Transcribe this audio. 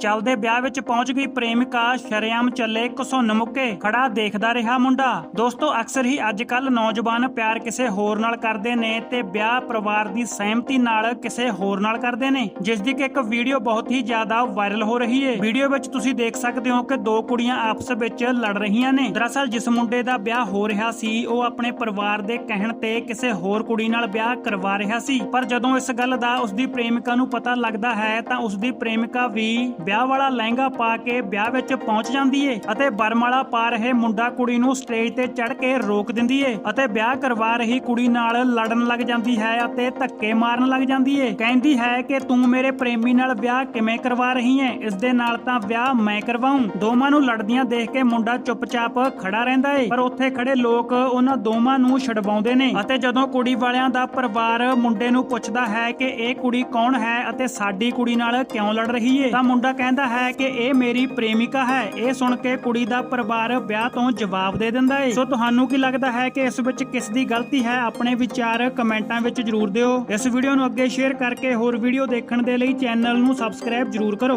ਚੱਲਦੇ ਵਿਆਹ ਵਿੱਚ ਪਹੁੰਚ ਗਈ ਪ੍ਰੇਮਿਕਾ, ਸ਼ਰੇਆਮ ਚੱਲੇ ਘਸੁੰਨ ਮੁੱਕੇ, ਖੜਾ ਦੇਖਦਾ ਰਿਹਾ ਮੁੰਡਾ। ਦੋਸਤੋ, ਅਕਸਰ ਹੀ ਅੱਜ ਕੱਲ ਨੌਜਵਾਨ ਪਿਆਰ ਕਿਸੇ ਹੋਰ ਨਾਲ ਕਰਦੇ ਨੇ ਤੇ ਵਿਆਹ ਪਰਿਵਾਰ ਦੀ ਸਹਿਮਤੀ ਨਾਲ ਕਿਸੇ ਹੋਰ ਨਾਲ ਕਰਦੇ ਨੇ, ਜਿਸ ਦੀ ਕਿ ਇੱਕ ਵੀਡੀਓ ਬਹੁਤ ਹੀ ਜ਼ਿਆਦਾ ਵਾਇਰਲ ਹੋ ਰਹੀ ਹੈ ਵੀਡੀਓ ਵਿੱਚ ਤੁਸੀਂ ਦੇਖ ਸਕਦੇ ਹੋ ਕਿ ਦੋ ਕੁੜੀਆਂ ਆਪਸ ਵਿੱਚ ਲੜ ਰਹੀਆਂ ਨੇ। ਦਰਅਸਲ, ਜਿਸ ਮੁੰਡੇ ਦਾ ਵਿਆਹ ਹੋ ਰਿਹਾ ਸੀ, ਉਹ ਆਪਣੇ ਪਰਿਵਾਰ ਦੇ ਕਹਿਣ ਤੇ ਕਿਸੇ ਹੋਰ ਕੁੜੀ ਨਾਲ ਵਿਆਹ ਕਰਵਾ ਰਿਹਾ ਸੀ। ਪਰ ਜਦੋਂ ਇਸ ਗੱਲ ਦਾ ਉਸ ਦੀ ਪ੍ਰੇਮਿਕਾ ਨੂੰ ਪਤਾ ਲੱਗਦਾ ਹੈ, ਤਾਂ ਉਸ ਦੀ ਪ੍ਰੇਮਿਕਾ ਵੀ ਵਿਆਹ ਵਾਲਾ ਲਹਿੰਗਾ ਪਾ ਕੇ ਵਿਆਹ ਵਿੱਚ ਪਹੁੰਚ ਜਾਂਦੀ ਏ ਅਤੇ ਬਰਮਾਲਾ ਪਾ ਰਹੇ ਮੁੰਡਾ ਕੁੜੀ ਨੂੰ ਸਟੇਜ ਤੇ ਚੜ ਕੇ ਰੋਕ ਦਿੰਦੀ ਏ ਅਤੇ ਵਿਆਹ ਕਰਵਾ ਰਹੀ ਕੁੜੀ ਨਾਲ ਲੜਨ ਲੱਗ ਜਾਂਦੀ ਹੈ ਅਤੇ ਧੱਕੇ ਮਾਰਨ ਲੱਗ ਜਾਂਦੀ ਏ। ਕਹਿੰਦੀ ਹੈ ਕਿ ਤੂੰ ਮੇਰੇ ਪ੍ਰੇਮੀ ਨਾਲ ਵਿਆਹ ਕਿਵੇਂ ਕਰਵਾ ਰਹੀ ਹੈ ਇਸ ਦੇ ਨਾਲ ਤਾਂ ਵਿਆਹ ਮੈਂ ਕਰਵਾਉਂ। ਦੋਵਾਂ ਨੂੰ ਲੜਦੀਆਂ ਦੇਖ ਕੇ ਮੁੰਡਾ ਚੁੱਪਚਾਪ ਖੜਾ ਰਹਿੰਦਾ ਏ। ਪਰ ਉੱਥੇ ਖੜੇ ਲੋਕ ਉਹਨਾਂ ਦੋਵਾਂ ਨੂੰ ਛਡਵਾਉਂਦੇ ਨੇ ਅਤੇ ਜਦੋਂ ਕੁੜੀ ਵਾਲਿਆਂ ਦਾ ਪਰਿਵਾਰ ਮੁੰਡੇ ਨੂੰ ਪੁੱਛਦਾ ਹੈ ਕਿ ਇਹ ਕੁੜੀ ਕੌਣ ਹੈ ਅਤੇ ਸਾਡੀ ਕੁੜੀ ਨਾਲ ਕਿਉਂ ਲੜ ਰਹੀ ਏ, ਤਾਂ ਮੁੰਡਾ ਕਹਿੰਦਾ ਹੈ ਕਿ ਇਹ ਮੇਰੀ ਪ੍ਰੇਮਿਕਾ ਹੈ। ਇਹ ਸੁਣ ਕੇ ਕੁੜੀ ਦਾ ਪਰਿਵਾਰ ਵਿਆਹ ਤੋਂ ਜਵਾਬ ਦੇ ਦਿੰਦਾ ਏ। ਸੋ ਤੁਹਾਨੂੰ ਕੀ ਲੱਗਦਾ ਹੈ ਕਿ ਇਸ ਵਿੱਚ ਕਿਸ ਦੀ ਗਲਤੀ ਹੈ? ਆਪਣੇ ਵਿਚਾਰ ਕਮੈਂਟਾਂ ਵਿੱਚ ਜਰੂਰ ਦਿਓ। ਇਸ ਵੀਡੀਓ ਨੂੰ ਅੱਗੇ ਸ਼ੇਅਰ ਕਰਕੇ ਹੋਰ ਵੀਡੀਓ ਦੇਖਣ ਦੇ ਲਈ ਚੈਨਲ ਨੂੰ ਸਬਸਕ੍ਰਾਈਬ ਜਰੂਰ ਕਰੋ।